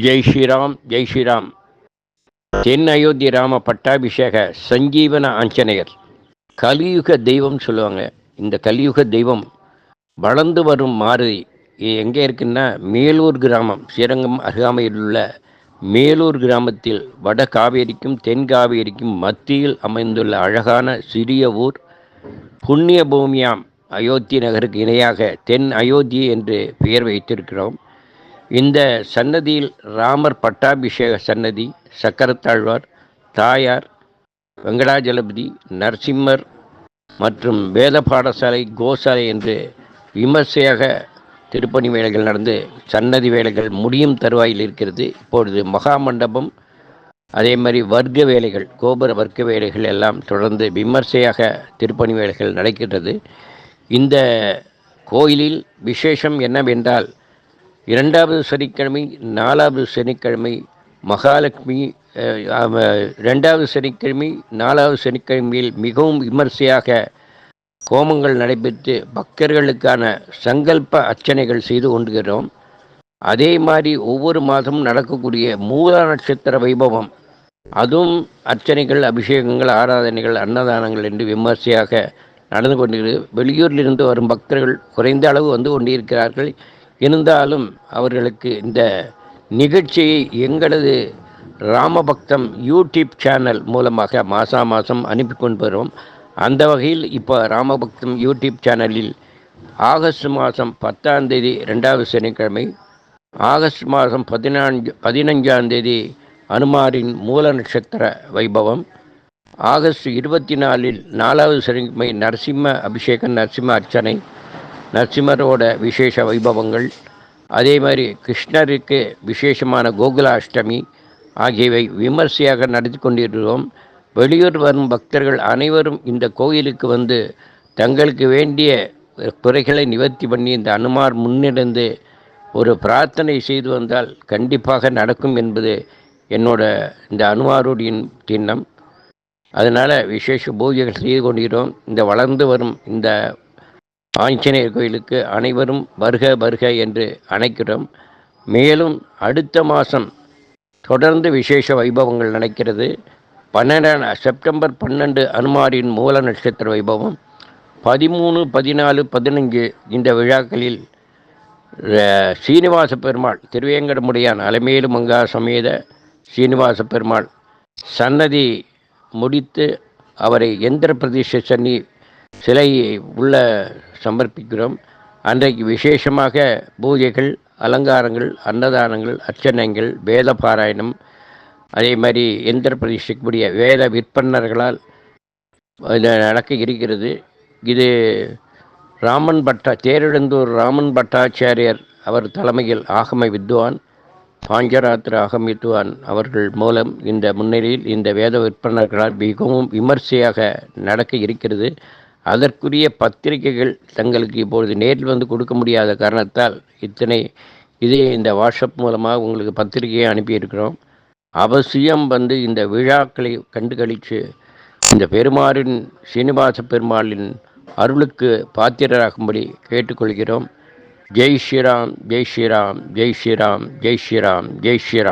ஜெய் ஸ்ரீராம் ஜெய் ஸ்ரீராம். தென் அயோத்தி ராம பட்டாபிஷேக சஞ்சீவன ஆஞ்சநேயர். கலியுக தெய்வம் சொல்லுவாங்க. இந்த கலியுக தெய்வம் வளர்ந்து வரும் மாறுதி எங்கே இருக்குன்னா மேலூர் கிராமம். ஸ்ரீரங்கம் அருகாமையில் உள்ள மேலூர் கிராமத்தில் வட காவேரிக்கும் தென் காவேரிக்கும் மத்தியில் அமைந்துள்ள அழகான சிறிய ஊர் புண்ணிய பூமியாம் அயோத்தி நகருக்கு இணையாக தென் அயோத்தி என்று பெயர் வைத்திருக்கிறோம். இந்த சன்னதியில் ராமர் பட்டாபிஷேக சன்னதி சக்கரத்தாழ்வார் தாயார் வெங்கடாஜலபதி நரசிம்மர் மற்றும் வேத பாடசாலை கோசாலை என்று விமர்சையாக திருப்பணி வேலைகள் நடந்து சன்னதி வேலைகள் முடியும் தருவாயில் இருக்கிறது. இப்பொழுது மகா மண்டபம் அதே மாதிரி வர்க்க வேலைகள் கோபுர வர்க்க வேலைகள் எல்லாம் தொடர்ந்து விமர்சையாக திருப்பணி வேலைகள் நடக்கின்றது. இந்த கோயிலில் விசேஷம் என்னவென்றால் இரண்டாவது சனிக்கிழமை நாலாவது சனிக்கிழமை மகாலட்சுமி ரெண்டாவது சனிக்கிழமை நாலாவது சனிக்கிழமையில் மிகவும் விமர்சையாக கோமங்கள் நடைபெற்று பக்தர்களுக்கான சங்கல்ப அர்ச்சனைகள் செய்து கொண்டுகிறோம் அதே மாதிரி ஒவ்வொரு மாதமும் நடக்கக்கூடிய மூல நட்சத்திர வைபவம். அதுவும் அர்ச்சனைகள் அபிஷேகங்கள் ஆராதனைகள் அன்னதானங்கள் என்று விமர்சையாக நடந்து கொண்டிருக்கிறது வெளியூரிலிருந்து வரும் பக்தர்கள் குறைந்த அளவு வந்து கொண்டிருக்கிறார்கள். இருந்தாலும் அவர்களுக்கு இந்த நிகழ்ச்சியை எங்களது ராமபக்தம் யூடியூப் சேனல் மூலமாக மாதம் மாதம் அனுப்பி கொண்டு வருவோம் அந்த வகையில் இப்போ ராமபக்தம் யூடியூப் சேனலில் ஆகஸ்ட் மாதம் பத்தாம் தேதி ரெண்டாவது சனிக்கிழமை ஆகஸ்ட் மாதம் பதினான்கு பதினஞ்சாம் தேதி அனுமாரின் மூல நட்சத்திர வைபவம் ஆகஸ்ட் இருபத்தி நாலில் நாலாவது சனிக்கிழமை நரசிம்ம அபிஷேகம் நரசிம்ம அர்ச்சனை நரசிம்மரோட விசேஷ வைபவங்கள் அதே மாதிரி கிருஷ்ணருக்கு விசேஷமான கோகுலாஷ்டமி ஆகியவை விமர்சையாக நடத்தி கொண்டிருக்கிறோம். வெளியூர் வரும் பக்தர்கள் அனைவரும் இந்த கோயிலுக்கு வந்து தங்களுக்கு வேண்டிய குறைகளை நிவர்த்தி பண்ணி இந்த அனுமார் முன்னிருந்து ஒரு பிரார்த்தனை செய்து வந்தால் கண்டிப்பாக நடக்கும் என்பது என்னோட இந்த அனுமாருடைய திண்ணம். அதனால் விசேஷ பூஜைகள் செய்து கொண்டிருக்கிறோம். இந்த வளர்ந்து வரும் இந்த ஆஞ்சநேயர் கோயிலுக்கு அனைவரும் வருக வருக என்று அழைக்கிறோம் மேலும் அடுத்த மாதம் தொடர்ந்து விசேஷ வைபவங்கள் நடக்கிறது. பன்னெண்டாம் செப்டம்பர் பன்னெண்டு அனுமாரின் மூல நட்சத்திர வைபவம். பதிமூணு பதினாலு பதினஞ்சு இந்த விழாக்களில் சீனிவாச பெருமாள் திருவேங்கடமுடியான் அலமேலு மங்கா சமேத சீனிவாச பெருமாள் சன்னதி முடித்து அவரை எந்திர பிரதிஷ்ட சன்னி சிலையை உள்ள சமர்ப்பிக்கிறோம். அன்றைக்கு விசேஷமாக பூஜைகள் அலங்காரங்கள் அன்னதானங்கள் அர்ச்சனைகள் வேத பாராயணம் அதே மாதிரி எந்திர பிரதிஷ்டிக்கக்கூடிய வேத விற்பனர்களால் நடக்க இருக்கிறது. இது ராமன் பட்டா தேரெழுந்தூர் ராமன் பட்டாச்சாரியர் அவர் தலைமையில் ஆகம வித்வான் பாஞ்சராத்திர ஆகம வித்வான் அவர்கள் மூலம் இந்த முன்னிலையில் இந்த வேத விற்பனர்களால் மிகவும் விமர்சையாக நடக்க இருக்கிறது. அதற்குரிய பத்திரிகைகள் தங்களுக்கு இப்பொழுது நேரில் வந்து கொடுக்க முடியாத காரணத்தால் இத்தனை இதே இந்த வாட்ஸ்அப் மூலமாக உங்களுக்கு பத்திரிகையை அனுப்பியிருக்கிறோம். அவசியம் வந்து இந்த விழாக்களை கண்டுகளித்து இந்த பெருமாளின் சீனிவாச பெருமாளின் அருளுக்கு பாத்திரராகும்படி கேட்டுக்கொள்கிறோம். ஜெய் ஸ்ரீராம் ஜெய் ஸ்ரீராம் ஜெய் ஸ்ரீராம் ஜெய் ஸ்ரீராம் ஜெய் ஸ்ரீராம்.